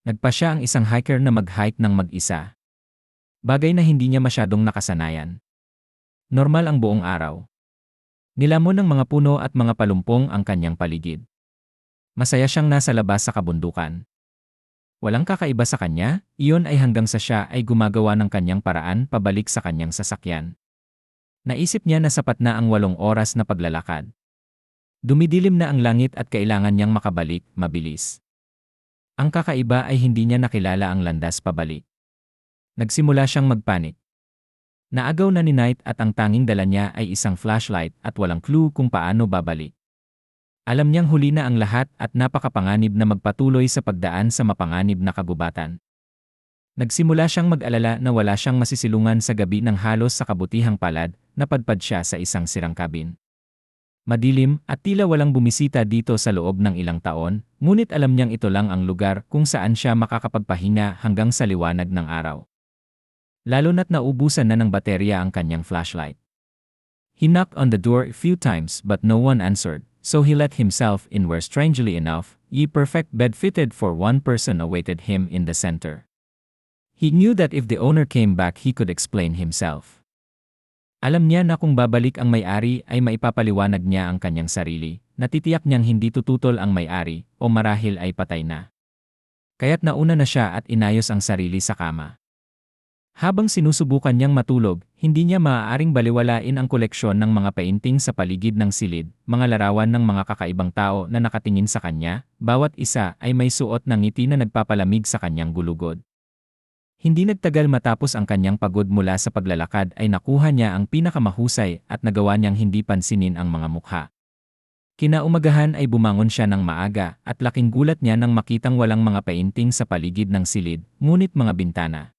Nagpa siya ang isang hiker na mag-hike ng mag-isa. Bagay na hindi niya masyadong nakasanayan. Normal ang buong araw. Nilamon ng mga puno at mga palumpong ang kanyang paligid. Masaya siyang nasa labas sa kabundukan. Walang kakaiba sa kanya, iyon ay hanggang sa siya ay gumagawa ng kanyang paraan pabalik sa kanyang sasakyan. Naisip niya na sapat na ang walong oras na paglalakad. Dumidilim na ang langit at kailangan niyang makabalik, mabilis. Ang kakaiba ay hindi niya nakilala ang landas pabalik. Nagsimula siyang magpanik. Naagaw na ni Knight at ang tanging dala niya ay isang flashlight at walang clue kung paano babalik. Alam niyang huli na ang lahat at napakapanganib na magpatuloy sa pagdaan sa mapanganib na kagubatan. Nagsimula siyang mag-alala na wala siyang masisilungan sa gabi ng halos sa kabutihang palad, napadpad siya sa isang sirang kabin. Madilim at tila walang bumisita dito sa loob ng ilang taon, ngunit alam niyang ito lang ang lugar kung saan siya makakapagpahinga hanggang sa liwanag ng araw. Lalo na't naubusan na ng baterya ang kanyang flashlight. He knocked on the door a few times but no one answered, so he let himself in where strangely enough, ye perfect bed fitted for one person awaited him in the center. He knew that if the owner came back he could explain himself. Alam niya na kung babalik ang may-ari ay maipapaliwanag niya ang kanyang sarili, natitiyak niyang hindi tututol ang may-ari o marahil ay patay na. Kaya't nauna na siya at inayos ang sarili sa kama. Habang sinusubukan niyang matulog, hindi niya maaaring baliwalain ang koleksyon ng mga painting sa paligid ng silid, mga larawan ng mga kakaibang tao na nakatingin sa kanya, bawat isa ay may suot ng ngiti na nagpapalamig sa kanyang gulugod. Hindi nagtagal matapos ang kanyang pagod mula sa paglalakad ay nakuha niya ang pinakamahusay at nagawa niyang hindi pansinin ang mga mukha. Kinaumagahan ay bumangon siya ng maaga at laking gulat niya nang makitang walang mga painting sa paligid ng silid, ngunit mga bintana.